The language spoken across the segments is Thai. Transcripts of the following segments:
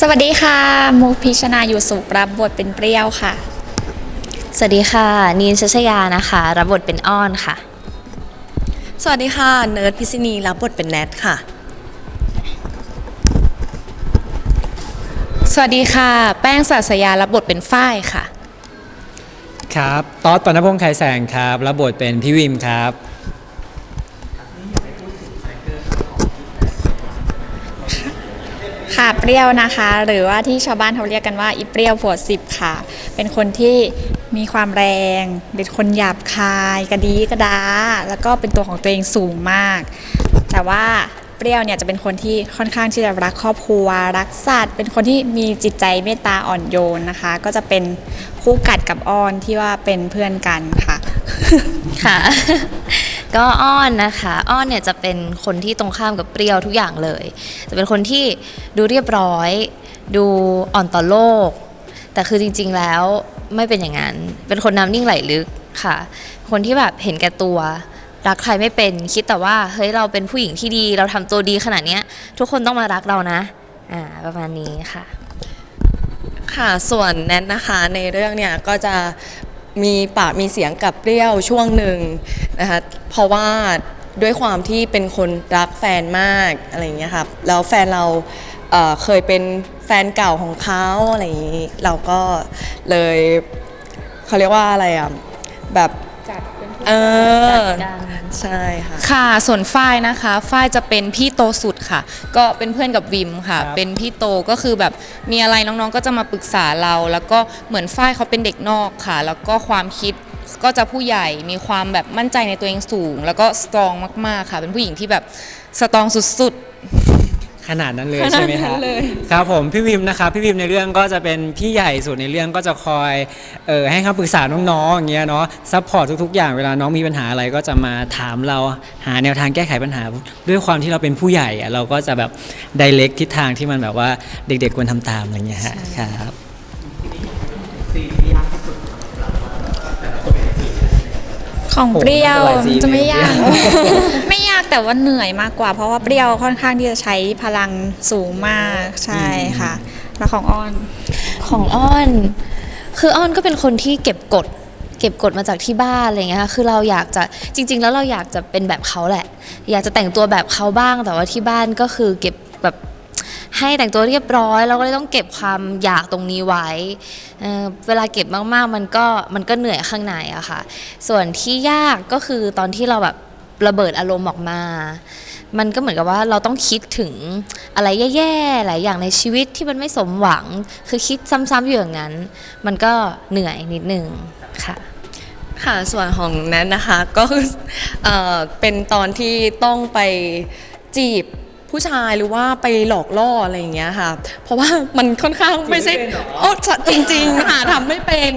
สวัสดีค่ะ มุกพิชนาอยู่สุรับบทเป็นเปรี้ยวค่ะ สวัสดีค่ะ นีนชัชยานะคะ รับบทเป็นอ้อนค่ะ สวัสดีค่ะ เนิร์ดพิษณีรับบทเป็นแนทค่ะ สวัสดีค่ะ แป้งสัสยารับบทเป็นฝ้ายค่ะ ครับต๊อดปนพงษ์ไขแสงครับ รับบทเป็นพี่วิมครับ ค่ะเปรี้ยวนะคะ หรือว่าที่ชาวบ้านเขาเรียกกันว่าอีเปรี้ยวผัวสิบค่ะ เป็นคนที่มีความแรง เป็นคนหยาบคาย กระดีกระดา แล้วก็เป็นตัวของตัวเองสูงมาก แต่ว่าเปรี้ยวเนี่ยจะเป็นคนที่ค่อนข้างที่จะรักครอบครัวรักสัตว์เป็นคนที่มีจิตใจเมตตาอ่อนโยนนะคะ ก็จะเป็นคู่กัดกับอ้อนที่ว่าเป็นเพื่อนกันค่ะ ค่ะ ก็อ้อนนะคะ อ้อนเนี่ยจะเป็นคนที่ตรงข้ามกับเปรี้ยวทุกอย่างเลย จะเป็นคนที่ดูเรียบร้อย ดูอ่อนต่อโลก แต่คือจริงๆแล้วไม่เป็นอย่างนั้น เป็นคนน้ำนิ่งไหลลึกค่ะ คนที่แบบเห็นแก่ตัว รักใครไม่เป็นคิดแต่ว่าเฮ้ยเราเป็นผู้หญิงที่ดี เราทำตัวดีขนาดเนี้ย ทุกคนต้องมารักเรานะอ่าประมาณนี้ค่ะ ค่ะส่วนแนทนะคะในเรื่องเนี่ยก็จะ มีปากมีเสียงกับเปรี้ยวช่วงหนึ่งนะคะเพราะว่าด้วยความที่เป็นคนรักแฟนมากอะไรอย่างเงี้ยครับแล้วแฟนเราเเคยเป็นแฟนเก่าของเขาอะไรอย่างงี้ เราก็เลยเขาเรียกว่าอะไรอะแบบ เออ ใช่ค่ะ ค่ะ ส่วนฝ้ายนะคะ ฝ้ายจะเป็นพี่โตสุดค่ะ ก็เป็นเพื่อนกับวิมค่ะ ครับ เป็นพี่โตก็คือแบบมีอะไรน้องๆ ก็จะมาปรึกษาเรา แล้วก็เหมือนฝ้ายเขาเป็นเด็กนอกค่ะ แล้วก็ความคิดก็จะผู้ใหญ่ มีความแบบมั่นใจในตัวเองสูง แล้วก็สตรองมากๆค่ะ เป็นผู้หญิงที่แบบสตรองสุดๆ ขนาดนั้นเลยใช่ไหมครับครับผมพี่วิมนะครับพี่วิมในเรื่องก็จะเป็นพี่ใหญ่สุดในเรื่องก็จะคอยเออให้คำปรึกษาน้องๆอย่างเงี้ยเนาะซัพพอร์ตทุกๆ อย่างเวลาน้องมีปัญหาอะไรก็จะมาถามเราหาแนวทางแก้ไขปัญหา ด้วยความที่เราเป็นผู้ใหญ่อะเราก็จะแบบไดเ c กทิศทางที่มันแบบว่าเด็กๆควรทำตามอะไรเงี้ยฮะครับ ของเปรี้ยวโอ้โหมันจะหลายซีนจะไม่เลยยากไม่ยากแต่ว่าเหนื่อยมากกว่า เพราะว่าเปรี้ยวค่อนข้างที่จะใช้พลังสูงมากใช่ค่ะ แล้วของอ้อน ของอ้อน คืออ้อนก็เป็นคนที่เก็บกด เก็บกดมาจากที่บ้านอะไรเงี้ยค่ะคือเราอยากจะจริง ๆ แล้วเราอยากจะเป็นแบบเขาแหละ อยากจะแต่งตัวแบบเขาบ้างแต่ว่าที่บ้านก็คือเก็บแบบ ให้แต่งตัวเรียบร้อยเราก็เลยต้องเก็บความอยากตรงนี้ไว้เเวลาเก็บมากๆมันก็มันก็เหนื่อยข้างในอะค่ะ ส่วนที่ยากก็คือตอนที่เราแบบระเบิดอารมณ์ออกมา มันก็เหมือนกับว่าเราต้องคิดถึงอะไรแย่ๆ หลายอย่างในชีวิตที่มันไม่สมหวัง คือคิดซ้ำๆอยู่อย่างนั้น มันก็เหนื่อยนิดนึงค่ะค่ะ ส่วนของแนั้นนะคะก็คือเป็นตอนที่ต้องไปจีบ ผู้ชายหรือว่าไปหลอกล่ออะไรอย่างเงี้ยค่ะ เพราะว่ามันค่อนข้างไม่ใช่โอ้จริงๆค่ะทำไม่เป็น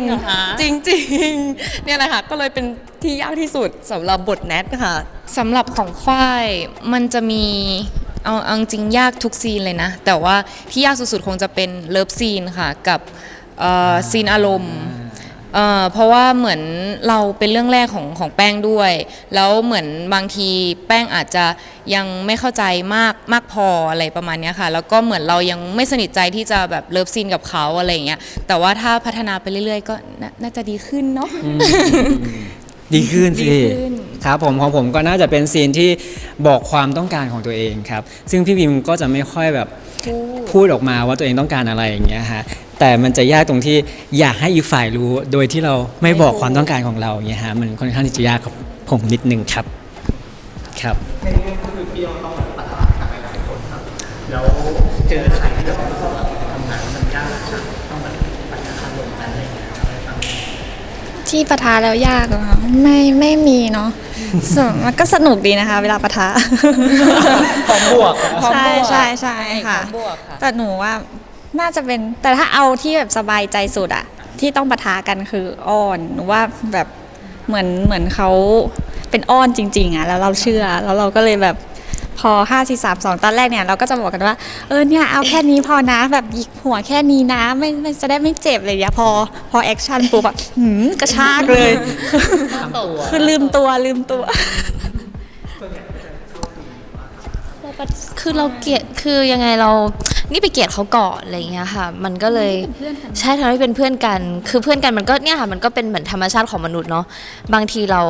จริงๆเนี่ยแหละค่ะก็เลยเป็นที่ยากที่สุดสำหรับบทแนทค่ะ สำหรับของฝ้ายมันจะมีเอาเอาจริงยากทุกซีนเลยนะ แต่ว่าที่ยากสุดๆ คงจะเป็นเลิฟซีนค่ะ กับเอ่อซีนอารมณ์ เอ่อเพราะว่าเหมือนเราเป็นเรื่องแรกของของแป้งด้วย แล้วเหมือนบางทีแป้งอาจจะยังไม่เข้าใจมากมากพออะไรประมาณเนี้ยค่ะ แล้วก็เหมือนเรายังไม่สนิทใจที่จะแบบเลิฟซีนกับเขาอะไรอย่างเงี้ยแต่ว่าถ้าพัฒนาไปเรื่อยๆ ก็น่าน่าจะดีขึ้นเนาะ ดีขึ้นสิดีขึ้น ครับผมของผมก็น่าจะเป็นซีนที่บอกความต้องการของตัวเองครับ ซึ่งพี่พิมก็จะไม่ค่อยแบบพูดออกมาว่าตัวเองต้องการอะไรอย่างเงี้ยฮะ แต่มันจะยากตรงที่อยากให้อีกฝ่ายรู้โดยที่เราไม่บอกความต้องการของเราอย่างเงี้ยฮะมันค่อนข้างที่จะยากกับผมนิดนึงครับครับที่ปะทะแล้วยากเหรอคะไม่ไม่มีเนาะส่วนมันก็สนุกดีนะคะ เวลาปะทะพร้อมบวกใช่ใช่ใช่ค่ะพร้อมบวกค่ะแต่หนูว่า น่าจะเป็นแต่ถ้าเอาที่แบบสบายใจสุดอะที่ต้องปะทะกันคืออ้อนหนูว่าแบบเหมือนเหมือนเขาเป็นอ้อนจริง ๆอะแล้วเราเชื่อแล้วเราก็เลยแบบพอ5 4 3 2 ตอนแรกเนี่ยเราก็จะบอกกันว่า เออเนี่ยเอาแค่นี้พอนะแบบหยิกหัวแค่นี้นะไม่ไม่จะได้ไม่เจ็บอะไรอย่างเลยพอพอแอคชั่นปุ๊บแบบหืมกระชากเลย คือลืมตัวลืมตัวคือเราเกลียดคือยังไงเรา นี่ไปเกลียดเขาก่อนอะไรอย่างเงี้ยค่ะ มันก็เลยใช่ทำให้เป็นเพื่อนกัน คือเพื่อนกันมันก็เนี่ยค่ะมันก็เป็นเหมือนธรรมชาติของมนุษย์เนาะบางทีเรา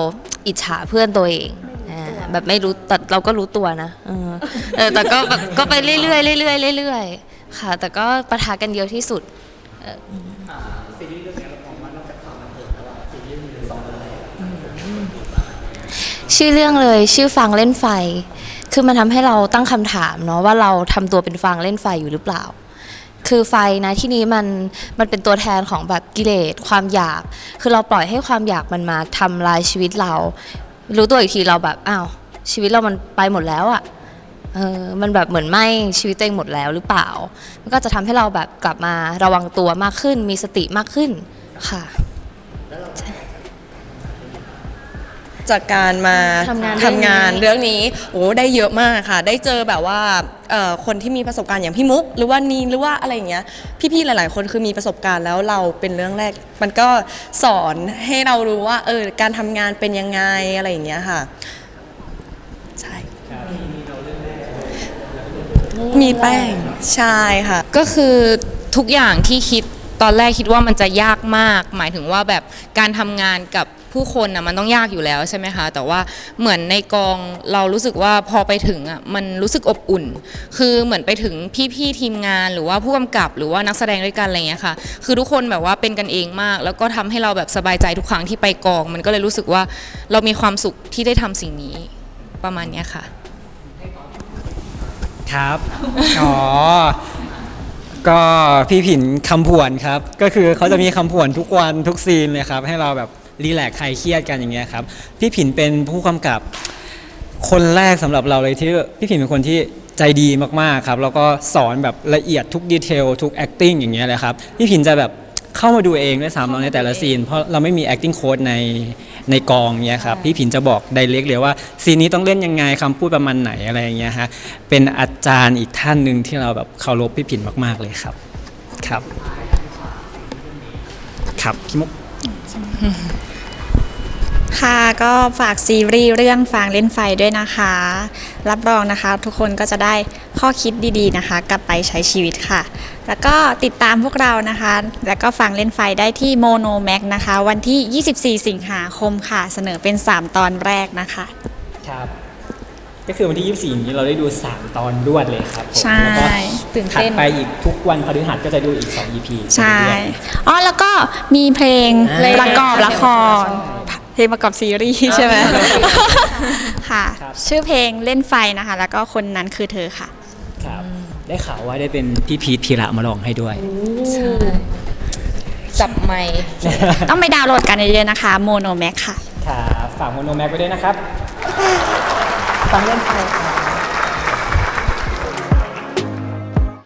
อิจฉาเพื่อนตัวเองอ่าแบบไม่รู้แต่เราก็รู้ตัวนะเออเออแต่ก็แบบก็ไปเรื่อยๆเรื่อยๆเรื่อยๆค่ะ แต่ก็ปะทะกันเยอะที่สุดชื่อเรื่องเลยชื่อฟังเล่นไฟ คือมันทำให้เราตั้งคำถามเนาะว่าเราทำตัวเป็นฟังเล่นไฟอยู่หรือเปล่า คือไฟนะที่นี้มันมันเป็นตัวแทนของแบบกิเลสความอยาก คือเราปล่อยให้ความอยากมันมาทำลายชีวิตเรา รู้ตัวอีกทีเราแบบอ้าวชีวิตเรามันไปหมดแล้วอะ่ะเออมันแบบเหมือนไหมชีวิตตัวเองหมดแล้วหรือเปล่า มันก็จะทำให้เราแบบกลับมาระวังตัวมากขึ้น มีสติมากขึ้นค่ะ จากการมาทำงานทำงานเรื่องนี้เรื่องนี้โอ้ได้เยอะมากค่ะ ได้เจอแบบว่าเอ่อคนที่มีประสบการณ์อย่างพี่มุก หรือว่านีนหรือว่าอะไรอย่างเงี้ยพี่ๆหลาย ๆ คนคือมีประสบการณ์แล้วเราเป็นเรื่องแรก มันก็สอนให้เรารู้ว่าเออการทำงานเป็นยังไงอะไรอย่างเงี้ยค่ะใช่ มีแป้งใช่ค่ะ ก็คือทุกอย่างที่คิดตอนแรกคิดว่ามันจะยากมาก หมายถึงว่าแบบการทำงานกับ ผู้คนนะมันต้องยากอยู่แล้วใช่ไหมคะแต่ว่าเหมือนในกองเรารู้สึกว่าพอไปถึงอะมันรู้สึกอบอุ่น คือเหมือนไปถึงพี่ๆทีมงานหรือว่าผู้กำกับหรือว่านักแสดงด้วยกันอะไรเงี้ยค่ะ คือทุกคนแบบว่าเป็นกันเองมาก แล้วก็ทำให้เราแบบสบายใจทุกครั้งที่ไปกอง มันก็เลยรู้สึกว่าเรามีความสุขที่ได้ทำสิ่งนี้ประมาณเนี้ยค่ะ ครับอ๋อก็พี่ผินคำผวนครับ ก็คือเขาจะมีคำผวนทุกวันทุกซีนเลยครับ ให้เราแบบ รีแลกซ์คลายเครียดกันอย่างเงี้ยครับพี่ผินเป็นผู้กำกับ คนแรกสำหรับเราเลยที่พี่ผินเป็นคนที่ใจดีมากๆครับแล้วก็สอนแบบละเอียดทุกดีเทลทุก acting อย่างเงี้ยเลยครับพี่ผินจะแบบเข้ามาดูเองด้วยซ้ำเราในแต่ละซีน เพราะเราไม่มี acting coach ในในกองเงี้ยครับพี่ผินจะบอกไดเรกเลยว่าซีนนี้ต้องเล่นยังไงคำพูดประมาณไหนอะไรอย่างเงี้ยฮะเป็นอาจารย์อีกท่านหนึ่งที่เราแบบเคารพพี่ผินมาก ๆเลยครับครับ ครับพี่มุก ค่ะก็ฝากซีรีส์เรื่องฟางเล่นไฟด้วยนะคะ รับรองนะคะทุกคนก็จะได้ข้อคิดดีๆนะคะ กลับไปใช้ชีวิตค่ะ แล้วก็ติดตามพวกเรานะคะ แล้วก็ฟังเล่นไฟได้ที่โมโนแม็กนะคะ วันที่ 24 สิงหาคมค่ะ เสนอเป็น 3 ตอนแรกนะคะ ครับ ก็คือวันที่ 24 นี้เราได้ดู 3 ตอนรวดเลยครับผมใช่แล้วก็ตื่นถัดเต้นไปอีกทุกวันพฤหัสก็จะดูอีก 2 EP ใช่ อ๋อ แล้วก็มีเพลงอ่าประกอบละครเพ ลงประกอบซีรีส์ใช่ไหมค่ะชื่อเพลงเล่นไฟนะคะ แล้วก็คนนั้นคือเธอค่ะ ครับได้ข่าวว่าได้เป็นพี่พีทพีระมาลองให้ด้วย จับไมค์ ต้องไปดาวน์โหลดกันเยอะๆนะคะโมโนแม็กค่ะ ครับฝากโมโนแม็กไว้ด้วยนะครับฟังเล่นไฟครับ